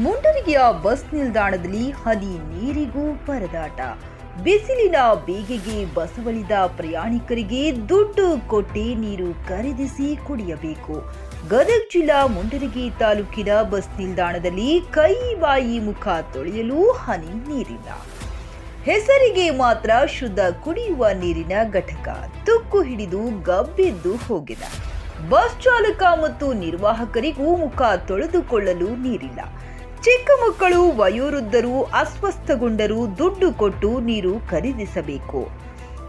ಮುಂಡರಗಿಯ bus ನಿಲ್ದಾಣದಲ್ಲಿ ಹನಿ ನೀರಿಗೂ ಪರದಾಟ. ಬಿಸಿಲಿನ ಬೇಗೆಗೆ ಬಸವಳಿದ ಪ್ರಯಾಣಿಕರಿಗೆ ದುಡ್ಡು ಕೊಟ್ಟಿ ನೀರು ಖರೀದಿಸಿ ಕುಡಿಯಬೇಕು. ಗದಗ ಜಿಲ್ಲಾ ಮುಂಡರಗಿ ತಾಲೂಕಿನ ಬಸ್ ನಿಲ್ದಾಣದಲ್ಲಿ ಕೈ ಬಾಯಿ ಮುಖ ತೊಳೆಯಲು ಹನಿ ನೀರಿಲ್ಲ. ಹೆಸರಿಗೆ ಮಾತ್ರ ಶುದ್ಧ ಕುಡಿಯುವ ನೀರಿನ ಘಟಕ. ತುಕ್ಕು ಹಿಡಿದು ಗಬ್ಬಿದ್ದು ಹೋಗಿದೆ. ಬಸ್ ಚಾಲಕ ಮತ್ತು ನಿರ್ವಾಹಕರಿಗೂ ಮುಖ ತೊಳೆದುಕೊಳ್ಳಲು ನೀರಿಲ್ಲ. ಚಿಕ್ಕ ಮಕ್ಕಳು, ವಯೋವೃದ್ಧರು, ಅಸ್ವಸ್ಥಗೊಂಡರೂ ದುಡ್ಡು ಕೊಟ್ಟು ನೀರು ಖರೀದಿಸಬೇಕು.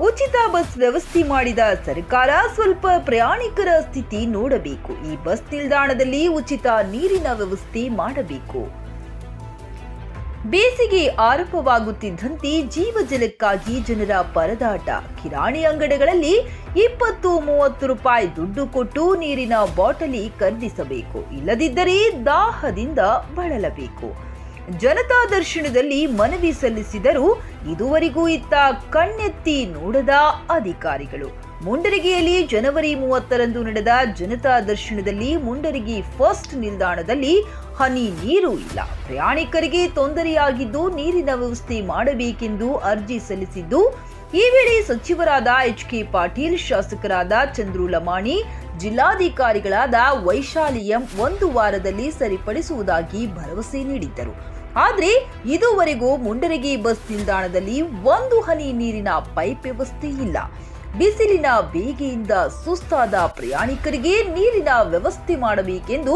ಉಚಿತ ಬಸ್ ವ್ಯವಸ್ಥೆ ಮಾಡಿದ ಸರ್ಕಾರ ಸ್ವಲ್ಪ ಪ್ರಯಾಣಿಕರ ಸ್ಥಿತಿ ನೋಡಬೇಕು. ಈ ಬಸ್ ನಿಲ್ದಾಣದಲ್ಲಿ ಉಚಿತ ನೀರಿನ ವ್ಯವಸ್ಥೆ ಮಾಡಬೇಕು. ಬೇಸಿಗೆ ಆರಂಭವಾಗುತ್ತಿದ್ದಂತೆ ಜೀವಜಲಕ್ಕಾಗಿ ಜನರ ಪರದಾಟ. ಕಿರಾಣಿ ಅಂಗಡಿಗಳಲ್ಲಿ ಇಪ್ಪತ್ತು ಮೂವತ್ತು ರೂಪಾಯಿ ದುಡ್ಡು ಕೊಟ್ಟು ನೀರಿನ ಬಾಟಲಿ ಖರೀದಿಸಬೇಕು. ಇಲ್ಲದಿದ್ದರೆ ದಾಹದಿಂದ ಬಳಲಬೇಕು. ಜನತಾ ದರ್ಶನದಲ್ಲಿ ಮನವಿ ಸಲ್ಲಿಸಿದರೂ ಇದುವರೆಗೂ ಇತ್ತ ಕಣ್ಣೆತ್ತಿ ನೋಡದ ಅಧಿಕಾರಿಗಳು. ಮುಂಡರಿಗೆಯಲ್ಲಿ ಜನವರಿ ಮೂವತ್ತರಂದು ನಡೆದ ಜನತಾ ದರ್ಶನದಲ್ಲಿ ಮುಂಡರಗಿ ಫಸ್ಟ್ ನಿಲ್ದಾಣದಲ್ಲಿ ಹನಿ ನೀರು ಇಲ್ಲ. ಪ್ರಯಾಣಿಕರಿಗೆ ತೊಂದರೆಯಾಗಿದ್ದು ನೀರಿನ ವ್ಯವಸ್ಥೆ ಮಾಡಬೇಕೆಂದು ಅರ್ಜಿ ಸಲ್ಲಿಸಿದ್ದು, ಈ ವೇಳೆ ಸಚಿವರಾದ ಎಚ್ ಕೆ ಪಾಟೀಲ್, ಶಾಸಕರಾದ ಚಂದ್ರು ಲಮಾಣಿ, ಜಿಲ್ಲಾಧಿಕಾರಿಗಳಾದ ವೈಶಾಲಿ ಎಂ ಒಂದು ವಾರದಲ್ಲಿ ಸರಿಪಡಿಸುವುದಾಗಿ ಭರವಸೆ ನೀಡಿದ್ದರು. ಆದರೆ ಇದುವರೆಗೂ ಮುಂಡರಗಿ ಬಸ್ ನಿಲ್ದಾಣದಲ್ಲಿ ಒಂದು ಹನಿ ನೀರಿನ ಪೈಪ್ ವ್ಯವಸ್ಥೆ ಇಲ್ಲ. ಬಿಸಿಲಿನ ಬೇಗೆಯಿಂದ ಸುಸ್ತಾದ ಪ್ರಯಾಣಿಕರಿಗೆ ನೀರಿನ ವ್ಯವಸ್ಥೆ ಮಾಡಬೇಕೆಂದು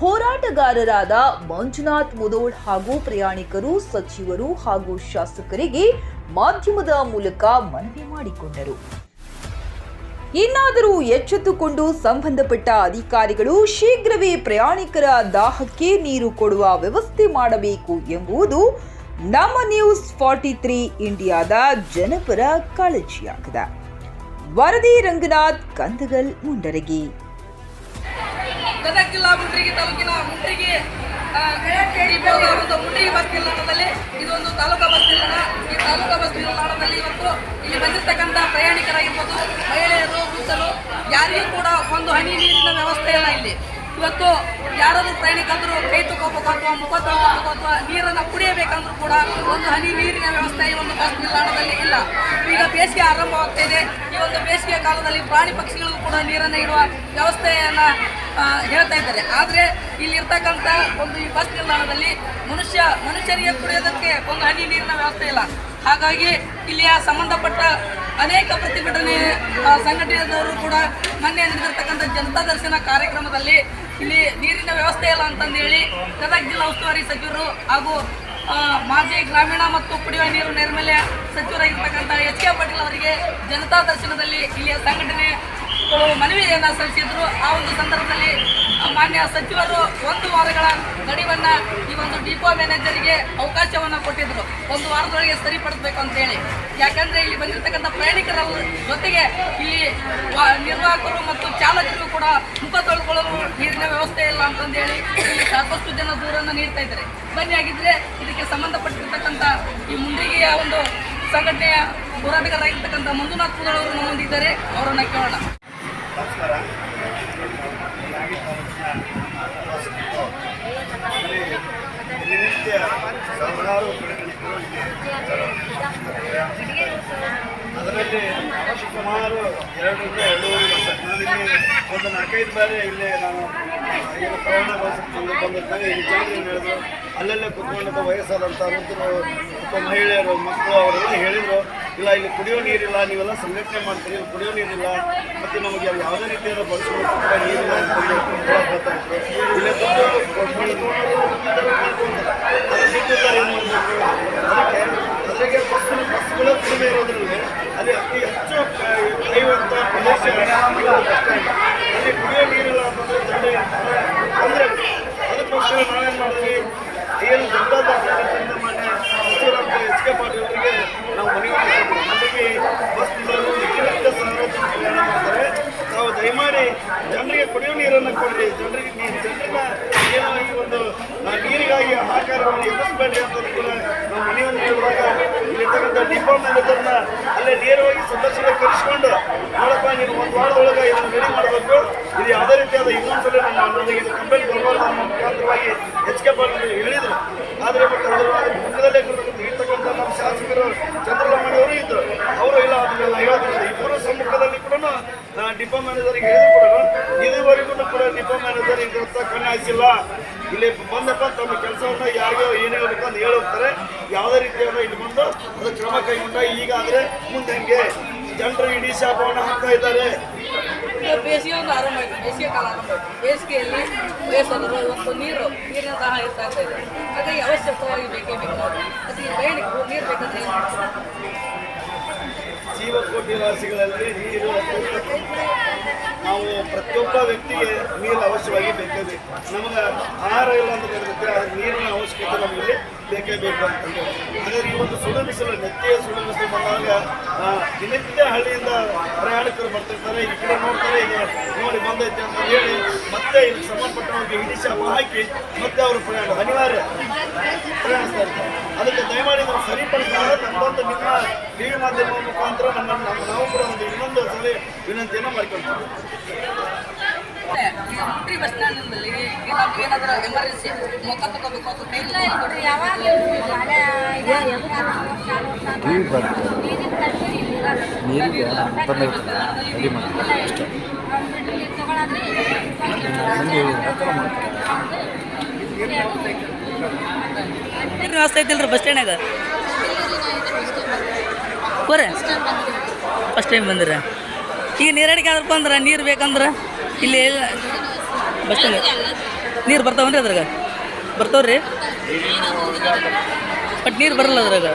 ಹೋರಾಟಗಾರರಾದ ಮಂಜುನಾಥ್ ಮುದೋಳ್ ಹಾಗೂ ಪ್ರಯಾಣಿಕರು, ಸಚಿವರು ಹಾಗೂ ಶಾಸಕರಿಗೆ ಮಾಧ್ಯಮದ ಮೂಲಕ ಮನವಿ ಮಾಡಿಕೊಂಡರು. ಇನ್ನಾದರೂ ಎಚ್ಚೆತ್ತುಕೊಂಡು ಸಂಬಂಧಪಟ್ಟ ಅಧಿಕಾರಿಗಳು ಶೀಘ್ರವೇ ಪ್ರಯಾಣಿಕರ ದಾಹಕ್ಕೆ ನೀರು ಕೊಡುವ ವ್ಯವಸ್ಥೆ ಮಾಡಬೇಕು ಎಂಬುದು ನಮ್ಮ ನ್ಯೂಸ್ ಫಾರ್ಟಿ ತ್ರೀ ಇಂಡಿಯಾದ ಜನಪರ ಕಾಳಜಿಯಾಗಿದೆ. ವರದಿ ರಂಗನಾಥ್, ಕಂದಗಲ್, ಮುಂಡರಗಿ. ಗದಗ ಜಿಲ್ಲಾ ಮುಂಡ್ರಿಗಿ ತಾಲೂಕಿನ ಮುಂಡ್ರಿಗಿ ಒಂದು ಮುಂಡ್ರಿಗಿ ಬಸ್ ನಿಲ್ದಾಣದಲ್ಲಿ, ಇದೊಂದು ತಾಲೂಕಾ ಬಸ್ ನಿಲ್ದಾಣ. ಈ ತಾಲೂಕಾ ಬಸ್ ನಿಲ್ದಾಣದಲ್ಲಿ ಇವತ್ತು ಇಲ್ಲಿ ಬಂದಿರ್ತಕ್ಕಂಥ ಪ್ರಯಾಣಿಕರಾಗಿರ್ಬೋದು, ಮಹಿಳೆಯರು ವೃದ್ಧರು ಯಾರಿಗೂ ಕೂಡ ಒಂದು ಹನಿ ನೀರಿನ ವ್ಯವಸ್ಥೆ ಇಲ್ಲ ಇಲ್ಲಿ. ಇವತ್ತು ಯಾರಾದರೂ ಪ್ರಯಾಣಿಕರು ಕೈ ತಗೋಬೇಕು ಅಥವಾ ಮುಖ ತಗೋಬೇಕು ಅಥವಾ ನೀರನ್ನು ಕುಡಿಯಬೇಕಂದ್ರೂ ಕೂಡ ಒಂದು ಹನಿ ನೀರಿನ ವ್ಯವಸ್ಥೆ ಈ ಒಂದು ಬಸ್ ನಿಲ್ದಾಣದಲ್ಲಿ ಇಲ್ಲ. ಈಗ ಬೇಸಿಗೆ ಆರಂಭವಾಗ್ತಾ ಇದೆ. ಈ ಒಂದು ಬೇಸಿಗೆ ಕಾಲದಲ್ಲಿ ಪ್ರಾಣಿ ಪಕ್ಷಿಗಳಿಗೂ ಕೂಡ ನೀರನ್ನು ಇಡುವ ವ್ಯವಸ್ಥೆಯನ್ನು ಹೇಳ್ತಾ ಇದ್ದಾರೆ. ಆದರೆ ಇಲ್ಲಿರ್ತಕ್ಕಂಥ ಒಂದು ಈ ಬಸ್ ನಿಲ್ದಾಣದಲ್ಲಿ ಮನುಷ್ಯ ಮನುಷ್ಯರಿಗೆ ಕುಡಿಯೋದಕ್ಕೆ ಒಂದು ಹನಿ ನೀರಿನ ವ್ಯವಸ್ಥೆ ಇಲ್ಲ. ಹಾಗಾಗಿ ಇಲ್ಲಿಯ ಸಂಬಂಧಪಟ್ಟ ಅನೇಕ ಪ್ರತಿಭಟನೆ ಸಂಘಟನೆಯವರು ಕೂಡ ಮೊನ್ನೆ ನಡೆದಿರ್ತಕ್ಕಂಥ ಜನತಾ ದರ್ಶನ ಕಾರ್ಯಕ್ರಮದಲ್ಲಿ ಇಲ್ಲಿ ನೀರಿನ ವ್ಯವಸ್ಥೆ ಇಲ್ಲ ಅಂತಂದೇಳಿ ಗದಗ ಜಿಲ್ಲಾ ಉಸ್ತುವಾರಿ ಸಚಿವರು ಹಾಗೂ ಮಾಜಿ ಗ್ರಾಮೀಣ ಮತ್ತು ಕುಡಿಯುವ ನೀರು ನೈರ್ಮಲ್ಯ ಸಚಿವರಾಗಿರ್ತಕ್ಕಂಥ ಎಚ್ ಕೆ ಪಾಟೀಲ್ ಅವರಿಗೆ ಜನತಾ ದರ್ಶನದಲ್ಲಿ ಇಲ್ಲಿಯ ಸಂಘಟನೆ ಮನವಿಯನ್ನು ಸಲ್ಲಿಸಿದ್ರು. ಆ ಒಂದು ಸಂದರ್ಭದಲ್ಲಿ ಮಾನ್ಯ ಸಚಿವರು ಒಂದು ವಾರಗಳ ಗಡಿವನ್ನು ಈ ಒಂದು ಡಿಪೋ ಮ್ಯಾನೇಜರಿಗೆ ಅವಕಾಶವನ್ನು ಕೊಟ್ಟಿದ್ರು. ಒಂದು ವಾರದೊಳಗೆ ಸರಿಪಡಿಸಬೇಕು ಅಂತ ಹೇಳಿ. ಯಾಕಂದ್ರೆ ಇಲ್ಲಿ ಬಂದಿರತಕ್ಕಂಥ ಪ್ರಯಾಣಿಕರ ಜೊತೆಗೆ ಈ ನಿರ್ವಾಹಕರು ಮತ್ತು ಚಾಲಕರು ಕೂಡ ಮುಖ ತೊಳ್ಕೊಳ್ಳಲು ನೀರಿನ ವ್ಯವಸ್ಥೆ ಇಲ್ಲ ಅಂತಂದೇಳಿ ಇಲ್ಲಿ ಸಾಕಷ್ಟು ಜನ ದೂರನ್ನು ನೀಡ್ತಾ ಇದ್ದಾರೆ. ಬನ್ನಿ ಆಗಿದ್ರೆ ಇದಕ್ಕೆ ಸಂಬಂಧಪಟ್ಟಿರ್ತಕ್ಕಂಥ ಈ ಮುಂದಿಗೆಯ ಒಂದು ಸಂಘಟನೆಯ ಹೋರಾಟಗಾರರಾಗಿರ್ತಕ್ಕಂಥ ಮಂಜುನಾಥ್ ಪುದಳ್ ಅವರು ನಮ್ಮೊಂದಿದ್ದಾರೆ. ಅವರನ್ನ ಕೇಳೋಣ. ನಮಸ್ಕಾರ. ನಾಗಿ ದಿನನಿತ್ಯ ಸಾವಿರಾರು ಇಲ್ಲಿ ಅದರಲ್ಲಿ ಸುಮಾರು ಎರಡರಿಂದ ಎರಡೂವರೆ ವರ್ಷ. ನನಗೆ ಒಂದು ನಾಲ್ಕೈದು ಬಾರಿ ಇಲ್ಲಿ ನಾನು ಈಗ ಪ್ರಯಾಣ ಬಂದು ಬಂದಿದ್ದಾಗ ಇಲ್ಲಿ ಜನರು ಹೇಳಿದ್ರು, ಅಲ್ಲಲ್ಲೇ ಕುತ್ಕೊಂಡಂಥ ವಯಸ್ಸಾದಂಥ ಮತ್ತು ಮಹಿಳೆಯರು, ಮಕ್ಕಳು, ಅವರೆಲ್ಲ ಹೇಳಿದರು. ಇಲ್ಲ, ಇಲ್ಲಿ ಕುಡಿಯೋ ನೀರಿಲ್ಲ, ನೀವೆಲ್ಲ ಸಂಘಟನೆ ಮಾಡ್ತೀರಿ, ಇಲ್ಲಿ ಕುಡಿಯೋ ನೀರಿಲ್ಲ, ಮತ್ತು ನಮಗೆ ಯಾವುದೇ ರೀತಿಯಾದ ಬಳಸಬೇಕು ಕೂಡ ನೀರಿಲ್ಲ ಅದಕ್ಕೆ ಬಸ್ ಕಡಿಮೆ ಇರೋದ್ರಲ್ಲಿ ಅಲ್ಲಿ ಅತಿ ಹೆಚ್ಚು ಕಳೆಯುವಂಥ ಪ್ರದೇಶ ಮುನ್ಸಿಪಾಲಿಟಿ ಅಂತಂದು ಕೂಡ ನಮ್ಮ ಮನೆಯನ್ನು ಕೇಳುವಾಗ ಇಲ್ಲಿರ್ತಕ್ಕಂಥ ಡಿಪಾರ್ಟ್ಮೆಂಟ್ ಅಲ್ಲೇ ನೇರವಾಗಿ ಸಂದರ್ಶನ ಕರೆಸ್ಕೊಂಡು, ನೋಡಪ್ಪ, ನೀವು ಇದನ್ನು ರೆಡಿ ಮಾಡಬೇಕು. ಇದು ಯಾವುದೇ ರೀತಿಯಾದ ಇನ್ನೊಂದ್ಸಲ ನಾನು ನನಗೆ ಮುಖಾಂತರವಾಗಿ ಹೇಳಿದರು. ಆದರೆ ಇರ್ತಕ್ಕಂಥ ನಮ್ಮ ಶಾಸಕರು ಚಂದ್ರಲಮ್ಮಣ್ಣವರು ಇದ್ದರು ಅವರು ಇಲ್ಲ, ಅದನ್ನೆಲ್ಲ ಹೇಳೋದಿಲ್ಲ. ಸಮ್ಮುಖದಲ್ಲಿ ಕೂಡ ಡಿಪೋ ಮ್ಯಾನೇಜರ್ಗೆ ಹೇಳಿದ್ರು ಬಂದಪ್ಪ ತಮ್ಮ ಕೆಲಸವನ್ನ ಯಾರಿಗೋ ಏನು ಹೇಳಬೇಕು ಅಂತ ಹೇಳೋಗ್ತಾರೆ ಯಾವುದೇ ರೀತಿಯನ್ನು ಇಲ್ಲಿ ಬಂದು ಅದು ಕ್ರಮ ಕೈಗೊಂಡ ಈಗ ಆದ್ರೆ ಮುಂದೆ ಹೆಂಗೆ ಜನರು ಇಡೀ ಶಾಪವನ್ನು ಹಾಕ್ತಾ ಇದ್ದಾರೆ. ಈಗ ಬೇಸಿಗೆ ಒಂದು ಆರಂಭ ಆಯಿತು. ಬೇಸಿಗೆ ಕಾಲ ಆರಂಭ ಆಯಿತು. ಬೇಸಿಗೆಯಲ್ಲಿ ವಯಸ್ಸಾದರು ಒಂದು ನೀರು ನೀರಿನ ದಾಹ ಇರ್ತಾ ಇದೆ ಹಾಗಾಗಿ ಅವಶ್ಯಕವಾಗಿ ಬೇಕೇ ಬೇಕು. ಅದಕ್ಕೆ ಬೇಡಿಕೆ ನೀರು ಬೇಕಂದ್ರೆ ಏನು ಮಾಡ್ತಾರೆ. ಜೀವಕೋಟಿ ರಾಶಿಗಳಲ್ಲಿ ನೀರು ನಾವು ಪ್ರತಿಯೊಬ್ಬ ವ್ಯಕ್ತಿಗೆ ನೀರು ಅವಶ್ಯವಾಗಿ ಬೇಕೇ ಬೇಕು ನಮಗೆ ಆಹಾರ ಇಲ್ಲ ಅಂತ ಆದ್ರೆ ನೀರಿನ ಅವಶ್ಯಕತೆ ನಮಗೆ ಬೇಕೇ ಬೇಕು ಅಂತಂದ್ರೆ. ಅದೇ ಈ ಒಂದು ಸುಡು ಬಿಸಿಲು ನೆತ್ತಿಯ ಸುಡು ಬಿಸಿಲು ಬಂದಾಗ ದಿನನಿತ್ಯ ಹಳ್ಳಿಯಿಂದ ಪ್ರಯಾಣಿಕರು ಬರ್ತಿರ್ತಾರೆ, ಈ ಕಡೆ ನೋಡ್ತಾರೆ ಈಗ ನೋಡಿ ಬಂದೈತೆ ಅಂತ ಹೇಳಿ ಮತ್ತೆ ಇದಕ್ಕೆ ಸಂಬಂಧಪಟ್ಟವರಿಗೆ ಹಿಡಿ ಶಾಪ ಹಾಕಿ ಮತ್ತೆ ಅವರು ಪ್ರಯಾಣ, ಅನಿವಾರ್ಯ ಪ್ರಯಾಣಿಸ್ತಾ ಇರ್ತಾರೆ. ಅದಕ್ಕೆ ದಯಮಾಡಿ ನಾವು ಸರಿಪಡಿಸಿದಾಗ ನಮ್ಮಂತ ನಿಮ್ಮ ಟಿವಿ ಮಾಧ್ಯಮ ಮುಖಾಂತರ ನಮ್ಮ ನಾವು ಕೂಡ ಒಂದು ಇನ್ನೊಂದು ಸಲ ವಿನಂತಿಯನ್ನು ಮಾಡ್ಕೊಳ್ತೀವಿ. ಬಸ್ ಏನಾದ್ರು ಐತಿಲ್ರಿ ಬಸ್ ಸ್ಟ್ಯಾಂಡಾಗ ಬರ್ರಿ ಫಸ್ಟ್ ಟೈಮ್ ಬಂದಿರ ಈಗ ನೀರಡಿಕೆ ಆದ್ರಪ್ಪ ಅಂದ್ರೆ ನೀರು ಬೇಕಂದ್ರೆ ಇಲ್ಲಿ ಬಸ್ ಸ್ಟ್ಯಾಂಡ್. ನೀರು ಬರ್ತಾವನ್ರಿ ಅದ್ರಾಗ? ಬರ್ತಾವ್ರಿ? ಬಟ್ ನೀರು ಬರಲ್ಲ ಅದ್ರಾಗ.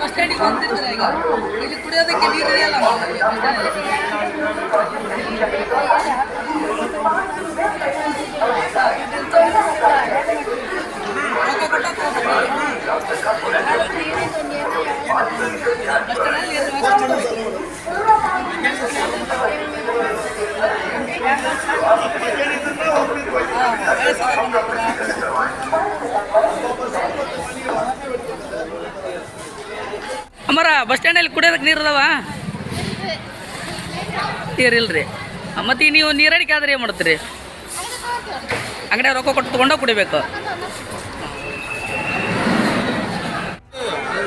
ಬಸ್ ಸ್ಟ್ಯಾಂಡಿಗೆ ಬಂದಿರ್ತಾರೆ ಈಗ ಇಲ್ಲಿ ಕುಡಿಯೋದಕ್ಕೆ ನೀರು ಇದೆಯಲ್ಲ ರೊಕ್ಕ ಕೊಟ್ಟ ಅಮ್ಮರ ಬಸ್ ಸ್ಟ್ಯಾಂಡಲ್ಲಿ ಕುಡಿಯೋದಕ್ಕೆ ನೀರು ಅದಾವ? ನೀರಿಲ್ರಿ ಮತ್ತೆ ನೀವು ನೀರಡಿಕೆ ಆದ್ರೆ ಏನು ಮಾಡ್ತೀರಿ? ಅಂಗಡಿಯಾಗ ರೊಕ್ಕ ಕೊಟ್ಟು ತೊಗೊಂಡೋಗಿ ಕುಡಿಬೇಕು.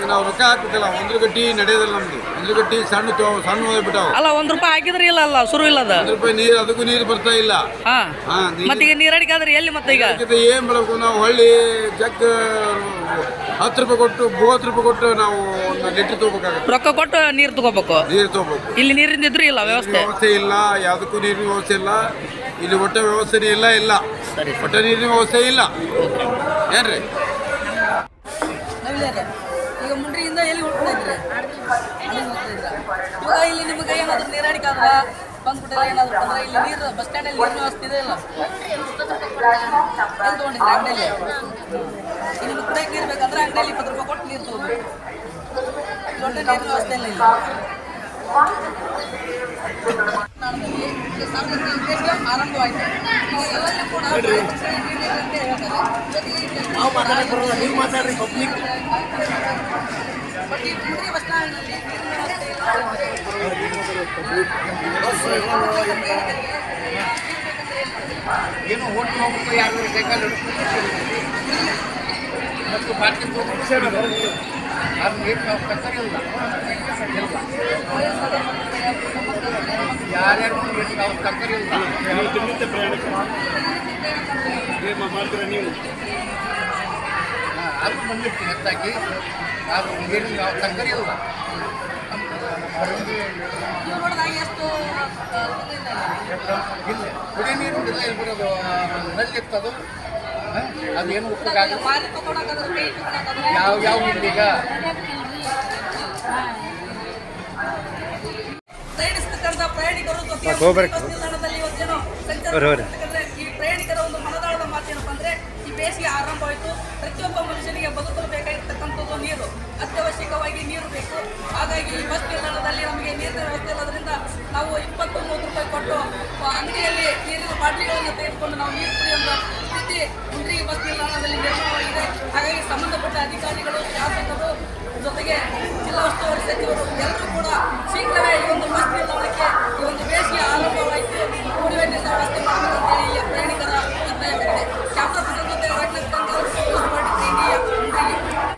ಈಗ ನಾವು ರೊಕ್ಕ ಹಾಕ್ಬೇಕಲ್ಲ ಒಂದು ಗಟ್ಟಿ ನಡೆಯೋದಿಲ್ಲ ನಮ್ದು. ಒಂದು ಗಟ್ಟಿ ಸಣ್ಣ ತೊ- ಸಣ್ಣ ಹೋಗ್ಬಿಟ್ಟಾವ. ಅಲ್ಲ ಒಂದು ರೂಪಾಯಿ ಹಾಕಿದ್ರಿ ಇಲ್ಲ ಅಲ್ಲ ಶುರು ಇಲ್ಲ ಅದು? ಒಂದು ರೂಪಾಯಿ ನೀರು ಅದಕ್ಕೂ ನೀರು ಬರ್ತಾ ಇಲ್ಲ. ಹಾ. ಹಾ ನೀರು ಮತ್ತೆ ಈಗ ನೀರಡಿಕೆ ಆದ್ರೆ ಎಲ್ಲಿ ಮತ್ತೆ ಈಗ? ಅದಕ್ಕೆ ಏನ್ ಮಾಡಬೇಕು ನಾವು? ಹಳ್ಳಿ ಜಗ್ ಹತ್ತು ರೂಪಾಯಿ ಕೊಟ್ಟು ಮೂವತ್ತು ರೂಪಾಯಿ ಕೊಟ್ಟು ನಾವು ಒಂದು ಲೀಟ್ರ್ ತಗೋಬೇಕಾಗತ್ತೆ. ರೊಕ್ಕ ಕೊಟ್ಟು ನೀರು ತಗೋಬೇಕು? ನೀರು ತಗೋಬೇಕು. ಇಲ್ಲಿ ನೀರಿಂದ ಇದ್ರೂ ಇಲ್ಲ ವ್ಯವಸ್ಥೆ? ವ್ಯವಸ್ಥೆ ಇಲ್ಲ ಯಾವುದಕ್ಕೂ ನೀರಿನ ವ್ಯವಸ್ಥೆ ಇಲ್ಲ. ಇಲ್ಲಿ ಒಟ್ಟ ವ್ಯವಸ್ಥೆನೇ ಇಲ್ಲ ಇಲ್ಲ. ಸರಿ ಒಟ್ಟ ನೀರಿನ ವ್ಯವಸ್ಥೆ ಇಲ್ಲ. ಏನ್ರಿ ಈಗ ಮುಂಡ್ರಿಯಿಂದ ಎಲ್ಲಿ ಹೋಗ್ತಾ ಇದ್ರಿ ಇವಾಗ ಇಲ್ಲಿ ನಿಮಗೆ ಏನಾದರೂ ನೀರಾಡಿಕೆ ಆದ್ರ ಬಂದ್ಬಿಟ್ಟಲ್ಲ ಏನಾದರೂ ಅಂದ್ರೆ ಇಲ್ಲಿ ನೀರು ಬಸ್ ಸ್ಟ್ಯಾಂಡಲ್ಲಿ ನೀರಿನ ವ್ಯವಸ್ಥೆ ಇದೆ ಇಲ್ಲ ಎಲ್ಲಿ ತೊಗೊಂಡಿದ್ರಿ ಅಂಗಡಿಯಲ್ಲಿ ನಿಮ್ಗೆ ಕುಡಿಯಕ್ಕೆ ನೀರು ಬೇಕಂದ್ರೆ ಅಂಗಡಿಯಲ್ಲಿ ಇಪ್ಪತ್ತು ರೂಪಾಯಿ ಕೊಟ್ಟು ನೀರು ತೊಗೊಂಡು ದೊಡ್ಡ ನೀರಿನ ವ್ಯವಸ್ಥೆ ಇಲ್ಲ ಆರಂಭವಾಯಿತು ಈಗ ಎಲ್ಲೆಲ್ಲೂ ಕೂಡ ಹೇಳ್ತಾರೆ ಜೊತೆಗೆ ಇಲ್ಲಿ ಬಟ್ ಈ ಮುಂಡ್ರಿ ಬಸ್ ಸ್ಟ್ಯಾಂಡ್ನಲ್ಲಿ ಇಲ್ಲ. ಏನು ಓಟ್ ಹೋಗ್ಬೇಕು ಯಾರು ಸೈಕಲ್ ಮತ್ತು ಪಾರ್ಕಿಂಗ್ ಹೋಗ್ಬೇಕು ಅದು ಏನು ಇಲ್ಲ ಯಾರ್ಯಾರು ಏನು ನಾವು ಕರ್ತವ್ಯ ಇಲ್ಲ. ನೀವು ದಿನನಿತ್ಯ ಪ್ರಯಾಣಿಕ ಏನು ಮಾಡ್ತೀರಾ ನೀವು ಅದು ಬಂದಿರ್ತೀವಿ ಹೆಚ್ಚಾಗಿ ಅದು ಏನು ನಾವು ಕರ್ತವ್ಯ ಇಲ್ಲ ನೀವು ನೋಡಿದಾಗ ಎಷ್ಟು ಆ, ಇದರಿಂದ ಇದೆ. ಇಲ್ಲ. ಕುಡಿ ನೀರು ಇಲ್ಲ ಇಲ್ಲಿ ಬರೋದು ನಲ್ಲಿ ಇರ್ತದು ಹಾ, ಅದೇನು ಉಪಯೋಗ ಯಾವ ಯಾವ ಈಗ ಪ್ರಯಾಣಿಸ್ತಕ್ಕಂಥ ಬೇಸಿಗೆ ಆರಂಭವಾಯಿತು ಪ್ರತಿಯೊಬ್ಬ ಮನುಷ್ಯನಿಗೆ ಬದುಕಲು ಬೇಕಾಗಿರ್ತಕ್ಕಂಥದ್ದು ನೀರು. ಅತ್ಯವಶ್ಯಕವಾಗಿ ನೀರು ಬೇಕು. ಹಾಗಾಗಿ ಈ ಬಸ್ ನಿಲ್ದಾಣದಲ್ಲಿ ನಮಗೆ ನೀರಿನ ವ್ಯವಸ್ಥೆ ಇರೋದ್ರಿಂದ ನಾವು ಇಪ್ಪತ್ತು ಮೂವತ್ತು ರೂಪಾಯಿ ಕೊಟ್ಟು ಅಂಗಡಿಯಲ್ಲಿ ನೀರಿನ ಬಾಟ್ಲಿಗಳನ್ನು ತೆಗೆದುಕೊಂಡು ನಾವು ನೀರು ಕುಡಿಯುವ